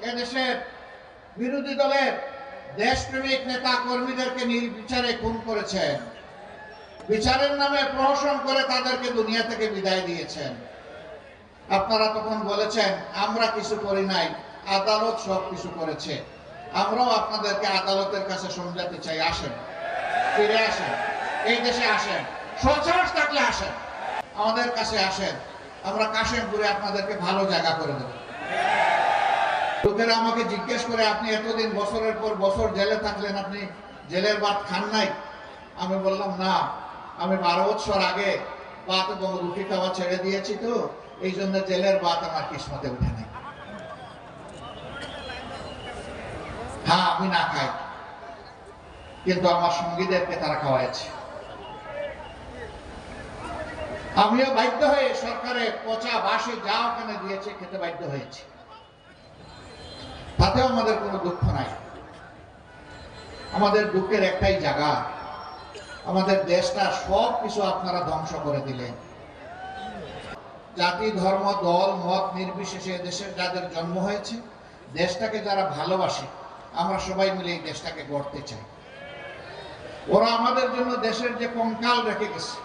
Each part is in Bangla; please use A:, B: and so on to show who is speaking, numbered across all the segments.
A: এদেশের বিরোধী দলের দেশপ্রেমিক নেতা কর্মীদেরকে নির্বিচারে খুন করেছেন। বিচারের নামে প্রহসন করে তাদেরকে দুনিয়া থেকে বিদায় দিয়েছেন। আপনারা তখন বলেছেন, আমরা কিছু করি নাই, আদালত সব কিছু করেছে। আমরাও আপনাদেরকে আদালতের কাছে সমঝাতে চাই, আসেন। ফিরে আসেন। এই দেশে আসেন। সৎসাহস থাকলে আসেন। আমাদের কাছে আসেন। আমরা কাশেমপুরে আপনাদেরকে ভালো জায়গা করে দেব। লোকেরা আমাকে জিজ্ঞেস করে, আপনি এতদিন বছরের পর বছর জেলে থাকলেন, আপনি জেলের ভাত খান নাই? আমি বললাম, না, আমি বারো বছর আগে ভাত এবং রুটি খাওয়া ছেড়ে দিয়েছি তো, এই জন্য জেলের ভাত আমার কিসমতে উঠে নেই। হ্যাঁ আমি না খাই, কিন্তু আমার সঙ্গীদেরকে তারা খাওয়াইছে। আমিও বাধ্য হয়ে সরকারের পচা বাসে যা ওখানে দিয়েছে, খেতে বাধ্য হয়েছি। তাতেও আমাদের কোনো দুঃখ নাই। আমাদের দুঃখের একটাই জায়গা, আমাদের দেশটা সব কিছু আপনারা ধ্বংস করে দিলেন। জাতি, ধর্ম, দল, মত নির্বিশেষে দেশের যাদের জন্ম হয়েছে, দেশটাকে যারা ভালোবাসে, আমরা সবাই মিলে এই দেশটাকে গড়তে চাই। ওরা আমাদের জন্য দেশের যে কঙ্কাল রেখে গেছে,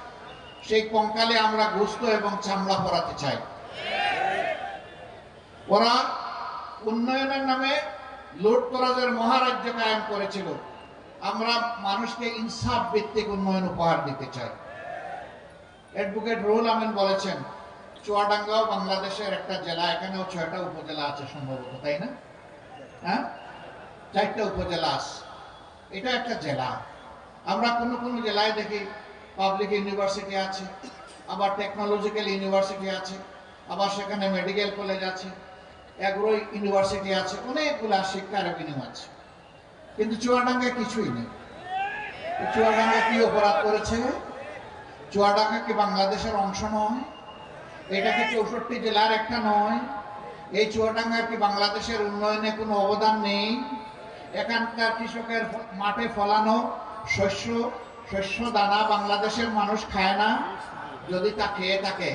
A: সেই কঙ্কালে আমরা গোস্ত এবং চামড়া পরাতে চাই। ওরা উন্নয়নের নামে লুট করাজের মহারাজ্য কায়েম করেছিল। আমরা মানুষকে ইনসাফ ভিত্তিক উন্নয়ন উপহার দিতে চাই। অ্যাডভোকেট রুহুল আমিন বলেছেন চুয়াডাঙ্গাও বাংলাদেশের একটা জেলা, এখানেও ছয়টা উপজেলা আছে সম্ভবত, তাই না? হ্যাঁ? চারটা উপজেলা আছে। এটা একটা জেলা। আমরা কোনো কোনো জেলায় দেখি পাবলিক ইউনিভার্সিটি আছে, আবার টেকনোলজিক্যাল ইউনিভার্সিটি আছে, আবার সেখানে মেডিকেল কলেজ আছে। এগ্রো ইউনিভার্সিটি আছে, অনেকগুলো শিক্ষার এভিনিউ আছে। কিন্তু চুয়াডাঙ্গায় কিছুই নেই। চুয়াডাঙ্গা কি অপরাধ করেছে? চুয়াডাঙ্গা কি বাংলাদেশের অংশ নয়? এটা কি চৌষট্টি জেলার একটা নয়? এই চুয়াডাঙ্গার কি বাংলাদেশের উন্নয়নে কোনো অবদান নেই? এখানকার কৃষকের মাঠে ফলানো শস্য শস্য দানা বাংলাদেশের মানুষ খায় না? যদি তা খেয়ে থাকে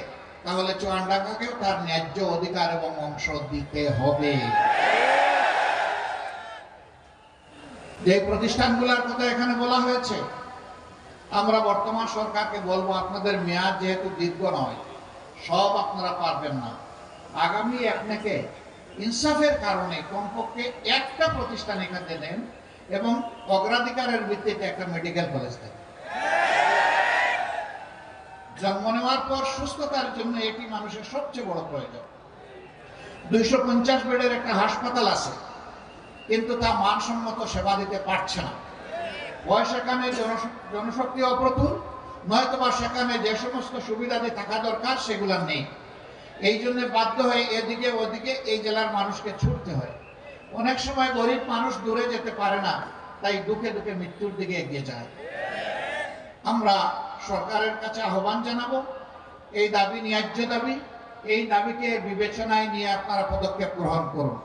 A: তাহলে চুয়াডাঙ্গাকেও তার ন্যায্য অধিকার এবং অংশ দিতে হবে। যে প্রতিষ্ঠানগুলোর কথা এখানে বলা হয়েছে, আমরা বর্তমান সরকারকে বলব, আপনাদের মেয়াদ যেহেতু দীর্ঘ নয়, সব আপনারা পারবেন না। আগামী আপনাকে ইনসাফের কারণে কমপক্ষে একটা প্রতিষ্ঠান এখানে দেন এবং অগ্রাধিকারের ভিত্তিতে একটা মেডিকেল কলেজ দেন। জন্ম পর সুস্থতার জন্য এটি মানুষের সবচেয়ে বড় প্রয়োজন। দুইশো পঞ্চাশ বেডের একটা হাসপাতাল আছে, কিন্তু তা মানসম্মত সেবা দিতে পারছে না। হয় সেখানে জনশক্তি অপ্রতুল, নয়তোবা সেখানে যে সমস্ত সুবিধাদি থাকা দরকার সেগুলো নেই। এই জন্য বাধ্য হয়ে এদিকে ওদিকে এই জেলার মানুষকে ছুটতে হয়। অনেক সময় গরিব মানুষ দূরে যেতে পারে না, তাই দুঃখে দুঃখে মৃত্যুর দিকে এগিয়ে যায়। আমরা সরকারের কাছে আহ্বান জানাব এই দাবি ন্যায্য দাবি এই দাবিকে বিবেচনায় নিয়ে আপনারা পদক্ষেপ গ্রহণ করুন।